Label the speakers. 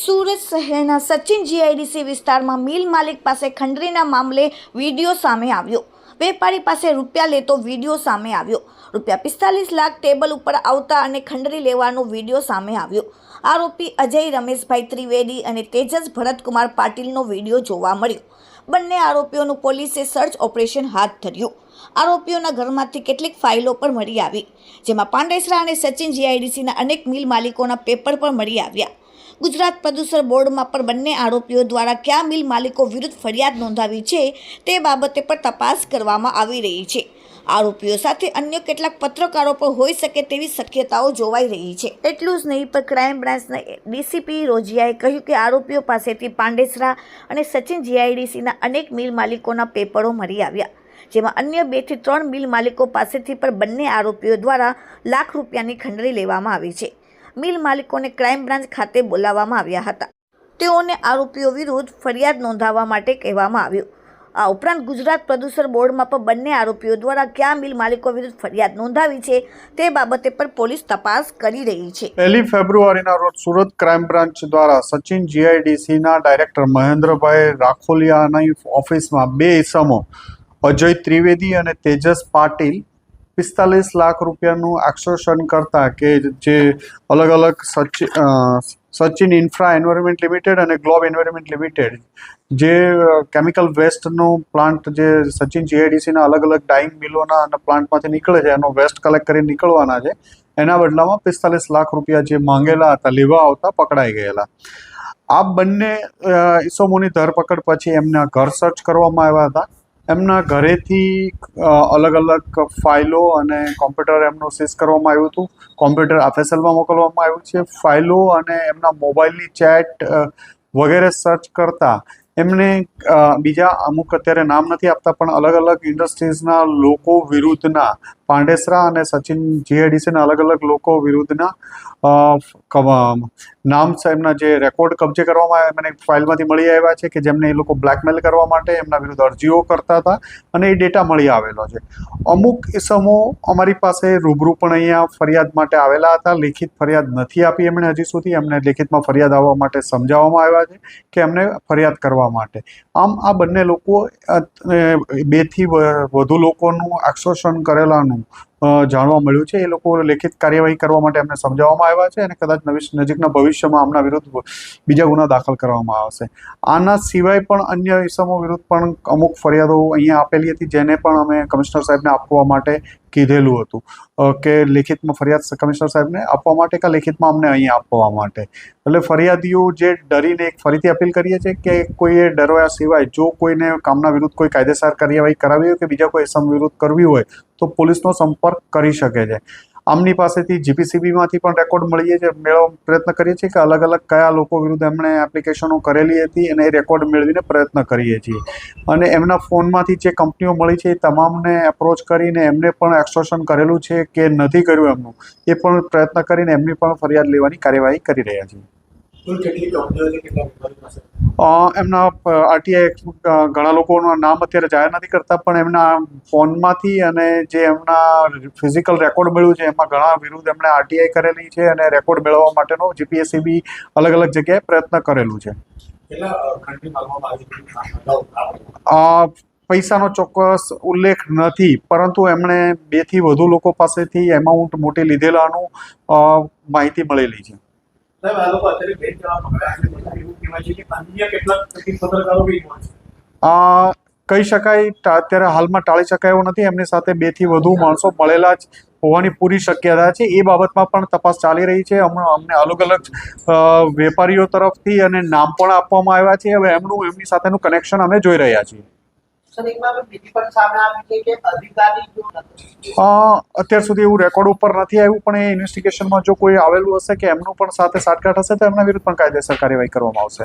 Speaker 1: સુરત શહેરના સચિન જીઆઈડીસી વિસ્તારમાં મિલ માલિક પાસે ખંડરીના મામલે વીડિયો સામે આવ્યો. વેપારી પાસે રૂપિયા લેતો વીડિયો સામે આવ્યો. રૂપિયા પિસ્તાલીસ લાખ ટેબલ ઉપર આવતા અને ખંડરી લેવાનો વીડિયો સામે આવ્યો. આરોપી અજય રમેશભાઈ ત્રિવેદી અને તેજસ ભરતકુમાર પાટીલનો વીડિયો જોવા મળ્યો. બંને આરોપીઓનું પોલીસે સર્ચ ઓપરેશન હાથ ધર્યું. આરોપીઓના ઘરમાંથી કેટલીક ફાઇલો પણ મળી આવી, જેમાં પાંડેસરા અને સચિન જીઆઈડીસીના અનેક મિલ માલિકોના પેપર પણ મળી આવ્યા. ગુજરાત પ્રદૂષણ બોર્ડમાં પણ બંને આરોપીઓ દ્વારા કયા મિલ માલિકો વિરુદ્ધ ફરિયાદ નોંધાવી છે તે બાબતે પણ તપાસ કરવામાં આવી રહી છે. આરોપીઓ સાથે અન્ય કેટલાક પત્રકારો પણ હોઈ શકે તેવી શક્યતાઓ જોવાઈ રહી છે. એટલું જ નહીં, પણ ક્રાઇમ બ્રાન્ચના ડીસીપી રોજિયાએ કહ્યું કે આરોપીઓ પાસેથી પાંડેસરા અને સચિન જીઆઈડીસીના અનેક મિલ માલિકોના પેપરો મળી આવ્યા, જેમાં અન્ય બેથી ત્રણ મિલ માલિકો પાસેથી પણ બંને આરોપીઓ દ્વારા લાખ રૂપિયાની ખંડરી લેવામાં આવી છે. મિલ માલિકોને ક્રાઇમ બ્રાન્ચ ખાતે બોલાવવામાં આવ્યા હતા. તેઓને આરોપીઓ વિરુદ્ધ ફરિયાદ નોંધાવવા માટે કહેવામાં આવ્યું. આ ઉપરાંત ગુજરાત પ્રદૂષણ બોર્ડમાં પણ બંને આરોપીઓ દ્વારા કયા મિલ માલિકો વિરુદ્ધ ફરિયાદ નોંધાવી છે તે બાબતે પણ પોલીસ તપાસ કરી રહી છે.
Speaker 2: પહેલી ફેબ્રુઆરીના રોજ સુરત ક્રાઇમ બ્રાન્ચ દ્વારા સચિન જીઆઈડીસીના ડાયરેક્ટર મહેન્દ્રભાઈ રાખોલિયાની ઓફિસમાં બે ઇસમો, અજય ત્રિવેદી અને તેજસ પાટીલ પિસ્તાલીસ લાખ રૂપિયાનું આક્ષોષણ કરતા કે જે અલગ અલગ સચિન ઇન્ફ્રા એન્વાયરમેન્ટ લિમિટેડ અને ગ્લોબ એન્વાયરમેન્ટ લિમિટેડ જે કેમિકલ વેસ્ટનો પ્લાન્ટ જે સચિન જીઆઈડીસીના અલગ અલગ ડાઇંગ મિલોના અને પ્લાન્ટમાંથી નીકળે છે એનો વેસ્ટ કલેક્ટ કરીને નીકળવાના છે એના બદલામાં પિસ્તાલીસ લાખ રૂપિયા જે માંગેલા હતા લેવા આવતા પકડાઈ ગયેલા. આ બંને અ, ધરપકડ પછી એમના ઘર સર્ચ કરવામાં આવ્યા હતા. એમના ઘરેથી અલગ અલગ ફાઇલો અને કોમ્પ્યુટર એમનું સીઝ કરવામાં આવ્યું હતું. કોમ્પ્યુટર એફએસએલમાં મોકલવામાં આવ્યું છે. ફાઇલો અને એમના મોબાઈલની ચેટ વગેરે સર્ચ કરતા એમને બીજા અમુક અત્યારે નામ નથી આપતા, પણ અલગ અલગ ઇન્ડસ્ટ્રીઝના લોકો વિરુદ્ધના પાંડેસરા અને સચિન જીઆઈડીસીના અલગ અલગ લોકો વિરુદ્ધના નામ એમના જે રેકોર્ડ કબજે કરવામાં એમને મને ફાઇલમાંથી મળી આવ્યા છે કે જેમને એ લોકો બ્લેકમેલ કરવા માટે એમના વિરુદ્ધ અરજીઓ કરતા હતા અને એ ડેટા મળી આવેલો છે. અમુક ઇસમો અમારી પાસે રૂબરૂ પણ અહીંયા ફરિયાદ માટે આવેલા હતા. લેખિત ફરિયાદ નથી આપી એમણે હજી સુધી. એમને લેખિતમાં ફરિયાદ આવવા માટે સમજાવવામાં આવ્યા છે કે એમને ફરિયાદ કરવા માટે. આમ આ બંને લોકો બેથી વધુ લોકોનું આક્ષોષણ કરેલાનું જાણવા મળ્યું છે. એ લોકો લેખિત કાર્યવાહી કરવા માટે એમને સમજાવવામાં આવ્યા છે અને કદાચ નવી નજીકના ભવિષ્યમાં આમના વિરુદ્ધ બીજા ગુના દાખલ કરવામાં આવશે. આના સિવાય પણ અન્ય ઇસમો વિરુદ્ધ પણ અમુક ફરિયાદો અહીંયા આપેલી હતી, જેને પણ અમે કમિશનર સાહેબને આપવા માટે કીધેલું હતું. કે લેખિતમાં ફરિયાદ કમિશનર સાહેબને આપવા માટે કે લેખિતમાં અમને અહીંયા આપવા માટે? એટલે ફરિયાદીઓ જે ડરીને એક ફરીથી અપીલ કરીએ છીએ કે કોઈએ ડરવા સિવાય, જો કોઈને કામના વિરુદ્ધ કોઈ કાયદેસર કાર્યવાહી કરાવી હોય કે બીજા કોઈ વિરુદ્ધ કરવી હોય, તો પોલીસનો સંપર્ક કરી શકે છે. આમની પાસેથી જીપીસીબીમાંથી પણ રેકોર્ડ મળીએ છે મેળવવા પ્રયત્ન કરીએ છીએ કે અલગ અલગ કયા લોકો વિરુદ્ધ એમણે એપ્લિકેશનો કરેલી હતી અને એ રેકોર્ડ મેળવીને પ્રયત્ન કરીએ છીએ. અને એમના ફોનમાંથી જે કંપનીઓ મળી છે એ તમામને એપ્રોચ કરીને એમને પણ એક્સટોર્શન કરેલું છે કે નથી કર્યું એમનું, એ પણ પ્રયત્ન કરીને એમની પણ ફરિયાદ લેવાની કાર્યવાહી કરી રહ્યા છીએ.
Speaker 3: કેટલી કંપનીઓ છે?
Speaker 2: એમના આરટીઆઈ ઘણા લોકોના નામ અત્યારે જાહેર નથી કરતા પણ એમના ફોનમાંથી અને જે એમના ફિઝિકલ રેકોર્ડ મળ્યું છે એમાં ઘણા વિરુદ્ધ એમણે આરટીઆઈ કરેલી છે અને રેકોર્ડ મેળવવા માટેનો જીપીએસસીબી અલગ અલગ જગ્યાએ પ્રયત્ન કરેલું છે. પૈસાનો ચોક્કસ ઉલ્લેખ નથી પરંતુ એમણે બેથી વધુ લોકો પાસેથી એમાઉન્ટ મોટી લીધેલાનું માહિતી મળેલી છે. કહી શકાય અત્યારે હાલમાં ટાળી શકાય એવું નથી. એમની સાથે બેથી વધુ માણસો મળેલા જ હોવાની પૂરી શક્યતા છે. એ બાબતમાં પણ તપાસ ચાલી રહી છે. હમણાં અમને અલગ અલગ વેપારીઓ તરફથી અને નામ પણ આપવામાં આવ્યા છે. હવે એમનું, એમની સાથેનું કનેક્શન અમે જોઈ રહ્યા છીએ. અત્યાર સુધી એવું રેકોર્ડ ઉપર નથી આવ્યું, પણ એ ઇન્વેસ્ટિગેશનમાં જો કોઈ આવેલું હશે કે એમનું પણ સાથે સાટકાટ હશે તો એમના વિરુદ્ધ પણ કાયદેસર કાર્યવાહી કરવામાં આવશે.